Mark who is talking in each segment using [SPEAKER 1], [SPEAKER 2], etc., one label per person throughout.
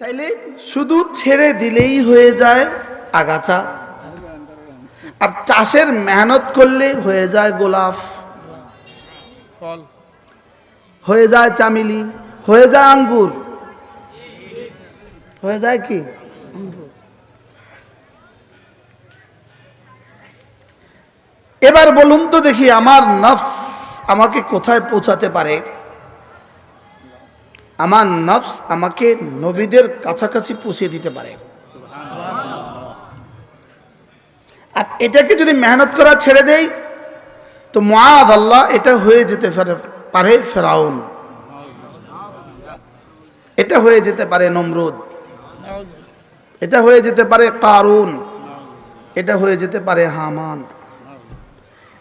[SPEAKER 1] তাইলে শুধু ছেড়ে দিলেই হয়ে যায় আগাছা। আর চাষের মেহনত করলে হয়ে যায় গোলাপ। হয়ে যায় চামিলি। হয়ে যায় আঙ্গুর। হয়ে যায় কি? আঙ্গুর। এবার বলুন তো দেখি আমার নফস আমাকে কোথায় পৌঁছাতে পারে? আমার নফস আমাকে নবীদের কাছাকাছি পৌঁছে দিতে পারে। আর এটাকে যদি মেহনত করা ছেড়ে দেই, তো মহাদ আল্লাহ এটা হয়ে যেতে পারে ফেরাউন। এটা হয়ে যেতে পারে নমরুদ। এটা হয়ে যেতে পারে কারুন। এটা হয়ে যেতে পারে হামান।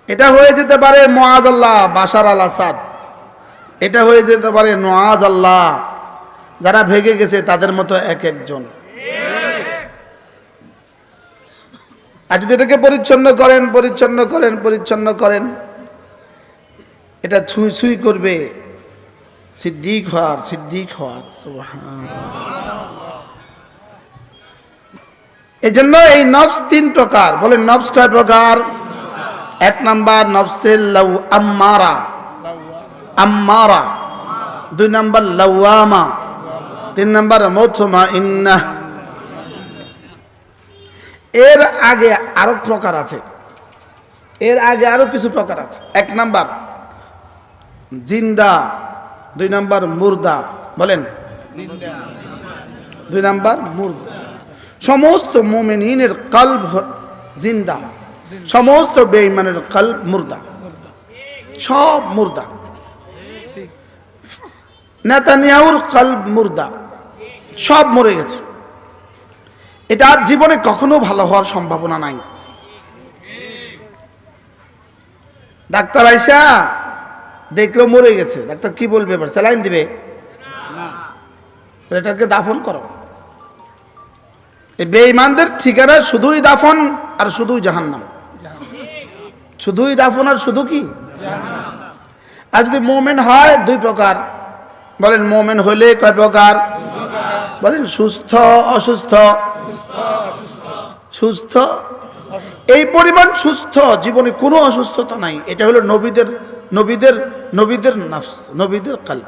[SPEAKER 1] এটা হয়ে যেতে পারে মহাজ আল্লাহ বাসার আল আসাদ। এটা হয়ে যেতে পারে নওয়াজ আল্লাহ। যারা ভেগে গেছে, তাদের মতো এক একজন। আর যদি এটাকে পরিচ্ছন্ন করেন পরিচ্ছন্ন করেন পরিচ্ছন্ন করেন, এটা ছুঁই ছুঁই করবে। সিদ্দিক হওয়ার সিদ্দিক হওয়ার এই জন্য এই নফস তিন প্রকার। বলেন নফস কয় প্রকার? এক নাম্বার, নফসের লাউ আম্মারা। আম্মারা। দুই নাম্বার লাওয়ামা। তিন নাম্বার মৌথমা ইন্না এর আগে আরও প্রকার আছে। এর আগে আরও কিছু প্রকার আছে। এক নাম্বার, জিন্দা। দুই নাম্বার মুর্দা। বলেন। দুই নাম্বার মুর্দা। সমস্ত মোমেনিনের কল্ব জিন্দা। সমস্ত বেঈমানের কল্ব মুর্দা। সব মুর্দা। নেতানিয়াহুর কল্ব মুর্দা। সব মরে গেছে। এটা আর জীবনে কখনো ভালো হওয়ার সম্ভাবনা নাই। ডাক্তার আইসা দেখল মরে গেছে। ডাক্তার কি বলবে এবার? স্যালাইন দিবে? এটাকে দাফন করো। এই বেঈমানদের ঠিকানা শুধুই দাফন আর শুধুই জাহান্নাম। শুধুই দাফন আর শুধু কি? আর যদি মোমেন হয়, দুই প্রকার। বলেন, মোমেন হইলে কয় প্রকার? বলেন, সুস্থ, অসুস্থ। সুস্থ? এই পরিমাণ সুস্থ জীবনে কোনো অসুস্থতা নাই। এটা হলো নবীদের নবীদের নবীদের নফস, নবীদের কাল।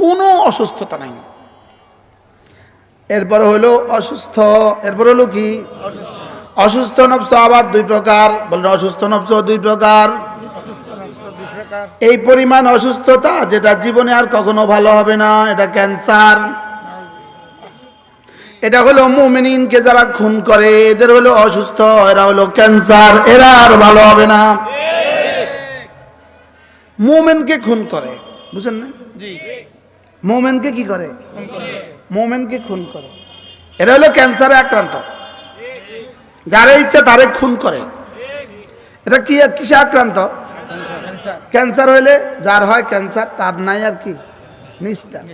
[SPEAKER 1] কোনো অসুস্থতা নাই। এরপর হলো অসুস্থ, এরপর হলো কি? অসুস্থ নফস আবার দুই প্রকার। বলেন, অসুস্থ নফস দুই প্রকার। এই পরিমাণ অসুস্থতা যেটা জীবনে আর কখনো ভালো হবে না এটা ক্যান্সার। এটা হলো মুমিনিনকে যারা খুন করে এদের হলো অসুস্থ এরা হলো ক্যান্সার এরা আর ভালো হবে না। মোমেনকে খুন করে বুঝেন না? মোমেনকে কি করে। মোমেনকে খুন করে। এরা হলো ক্যান্সারে আক্রান্ত। যারা ইচ্ছা তারে খুন করে। এটা কি কিসে আক্রান্ত? ক্যান্সার হইলে যার হয় ক্যান্সার তার নাই আর কি? নিস্তার।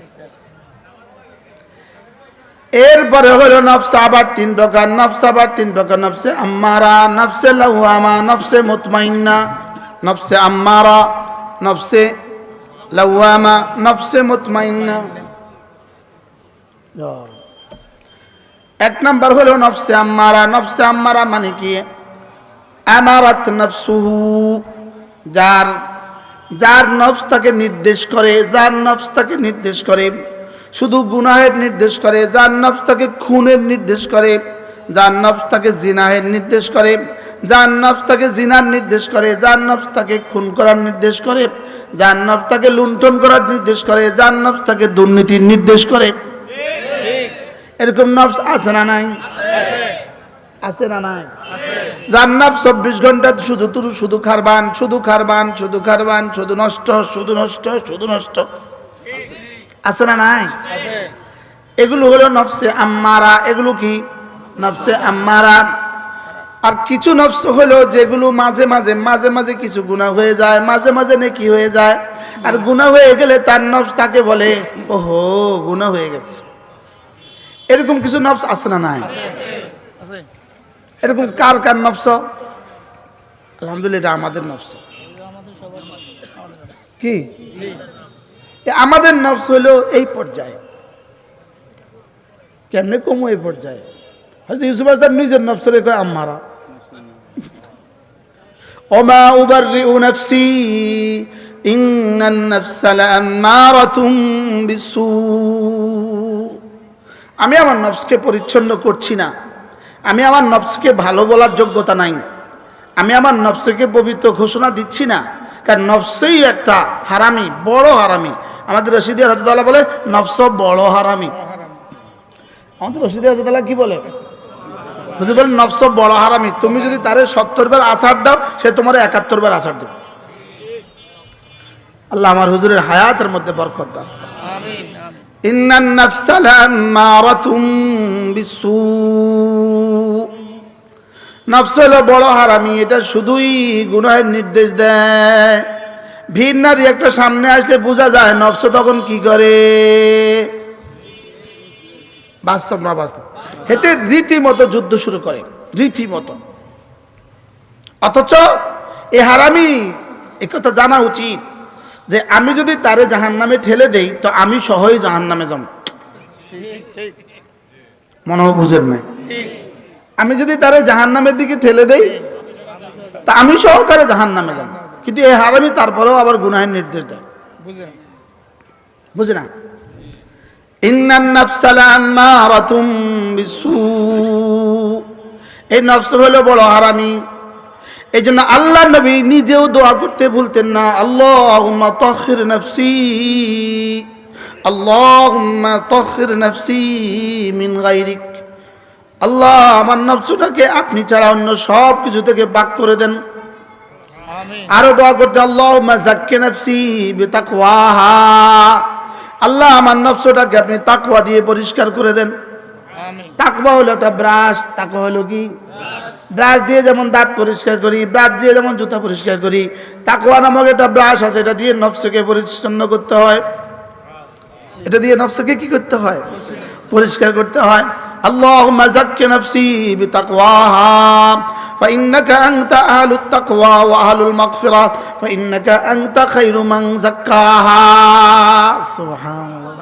[SPEAKER 1] এরপরে হলো নফস আবার তিন প্রকার নফস আবার তিন প্রকার নফসে আম্মারা নফসে লাউয়ামা নফসে মুতমাইন্না নফসে আম্মারা নফসে লাউয়ামা নফসে মুতমাইন্না। এক নাম্বার হলো নফসে আম্মারা নফসে আম্মারা মানে কি? আমারাত নফসুহু। যার যার নফস তাকে নির্দেশ করে যার নফস তাকে নির্দেশ করে শুধু গুনাহের নির্দেশ করে যার নফস তাকে খুনের নির্দেশ করে যার নফস তাকে জিনাহের নির্দেশ করে যার নফস তাকে জিনার নির্দেশ করে যার নফস তাকে খুন করার নির্দেশ করে যার নফস তাকে লুণ্ঠন করার নির্দেশ করে যার নফস তাকে দুর্নীতির নির্দেশ করে। এরকম নফস আছে না নাই? আছে। না নাই? জান্নাত চব্বিশ ঘণ্টা শুধু তুরু, শুধু খারবান শুধু খারবান শুধু খারবান, শুধু নষ্ট শুধু নষ্ট শুধু নষ্ট। আছে না নাই? এগুলো হলো নফসে আম্মারা। এগুলো কি? নফসে আম্মারা। আর কিছু নফস হলো যেগুলো মাঝে মাঝে মাঝে মাঝে কিছু গুণা হয়ে যায়, মাঝে মাঝে নেকি হয়ে যায়। আর গুণা হয়ে গেলে তার নফস তাকে বলে, ওহো গুণা হয়ে গেছে। এরকম কিছু নফস আছে না নাই? এরকম কার কার নফস আলহামদুলিল্লাহ, এটা আমাদের নফস কি? আমাদের নফস হলো এই পর্যায়ে। কেমনে কমু এই পর্যায়ে? হয়তো ইউসুফ আসলাম নিজের নফসরে কয়, আম্মারা, ওমা উবাররিউ নাফসি নাফসা লাআম্মারাতুম বিসু। আমি আমার নফসকে পরিচ্ছন্ন করছি না। আমি আমার নফসকে ভালো বলার যোগ্যতা নাই। আমি আমার নফসকে পবিত্র ঘোষণা দিচ্ছি না। কারণ নফসেই একটা হারামি বড় হারামি। আমাদের রশিদিয়া হজরতাল্লাহ বলে নফস বড় হারামি। আমাদের রশিদি হজরতাল্লাহ কি বলে? বুঝে বলেন নফস বড় হারামি। তুমি যদি তারে সত্তর বার আছাড় দাও সে তোমার একাত্তর বার আছাড় দেবে। আল্লাহ আমার হুজুরের হায়াতের মধ্যে বরকত দান ইন্নান নাফসা লাম্মারাতুম বিসু। নফস হলো বড় হারামি, এটা শুধুই গুনাহের নির্দেশ দেয়। ভিন নারী একটা সামনে আসলে বোঝা যায় নফস তখন কি করে? বাস্তব না বাস্তব? হেঁটে রীতিমতো যুদ্ধ শুরু করে, রীতিমতো। অথচ এ হারামি একথা জানা উচিত যে আমি যদি তারে জাহান নামে ঠেলে দেই, তো আমি সহই জাহান নামে যাব। মনে হয় বুঝেন নাই? আমি যদি তারে জাহান নামের দিকে ঠেলে দেই তা আমি সহকারে জাহান নামে যাব। কিন্তু এই হারামি তারপরেও আবার গুনাহের নির্দেশ দেয়। বুঝে না? এই নফস হলো বড় হারামি। এই জন্য আল্লাহ নবী নিজেও দোয়া করতে ভুলতেন না আল্লাহুম্মা তাহির নফসি আল্লাহুম্মা তাহির নফসি মিন গায়রিক। আল্লাহ আমার নফসটাকে আপনি ছাড়া অন্য সব কিছু থেকে পাক করে দেন। আরও দোয়া করতে আল্লাহ জাক্কে নফসি বেতাকওয়াহা। আল্লাহ আমার নফসটাকে আপনি তাকওয়া দিয়ে পরিষ্কার করে দেন। তাকওয়া হলো একটা ব্রাশ তাকওয়া হলো কি? ব্রাশ দিয়ে যেমন দাঁত পরিষ্কার করি ব্রাশ দিয়ে যেমন জুতা পরিষ্কার করি তাকওয়া নামক একটা ব্রাশ আছে এটা দিয়ে নফসকে পরিচ্ছন্ন করতে হয়। এটা দিয়ে নফসকে কি করতে হয়? পরিষ্কার করতে হয় اللهم زك نفسي بتقواها فإنك أنت أهل التقوى وأهل المغفرة فإنك أنت خير من زكاها سبحان الله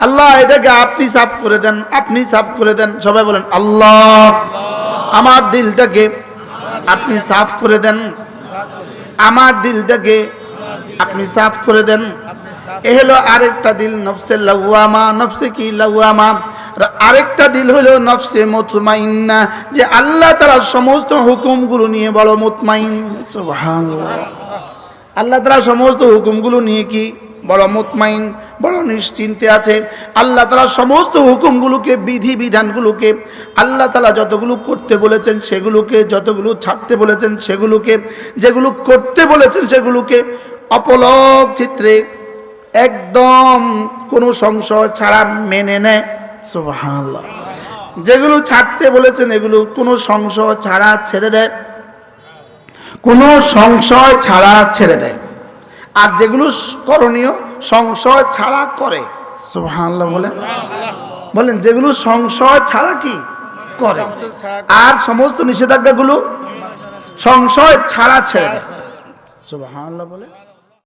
[SPEAKER 1] আল্লাহ এটাকে আপনি সাফ করে দেন আপনি সাফ করে দেন সবাই বলেন আল্লাহ আমার দিলটাকে আপনি সাফ করে দেন আমার দিলটাকে আপনি সাফ করে দেন এ হলো আরেকটা দিল নফসে লাউয়ামা, নফসে কি লাউয়ামা? আরেকটা দিল হলো নফসে মুতমাইন্না, যে আল্লাহ তারা সমস্ত হুকুমগুলো নিয়ে বড় মুতমাইন আল্লাহ তারা সমস্ত হুকুমগুলো নিয়ে কি বড় মুতমাইন? বড় নিশ্চিন্তে আছে। আল্লাহ তালা সমস্ত হুকুমগুলোকে বিধি বিধানগুলোকে আল্লাহ তালা যতগুলো করতে বলেছেন সেগুলোকে, যতগুলো ছাড়তে বলেছেন সেগুলোকে, যেগুলো করতে বলেছেন সেগুলোকে অপলক চিত্রে একদম কোনো সংশয় ছাড়া মেনে নেয়। সুবহানাল্লাহ। যেগুলো ছাড়তে বলেছেন, এগুলো কোনো সংশয় ছাড়া ছেড়ে দেয়। কোনো সংশয় ছাড়া ছেড়ে দেয়। আর যেগুলো করণীয়, সংশয় ছাড়া করে। সুবহানাল্লাহ বলেন। বলেন, যেগুলো সংশয় ছাড়া কি? করে। আর সমস্ত নিষেধাজ্ঞাগুলো সংশয় ছাড়া ছেড়ে দেয়। সুবহানাল্লাহ বলে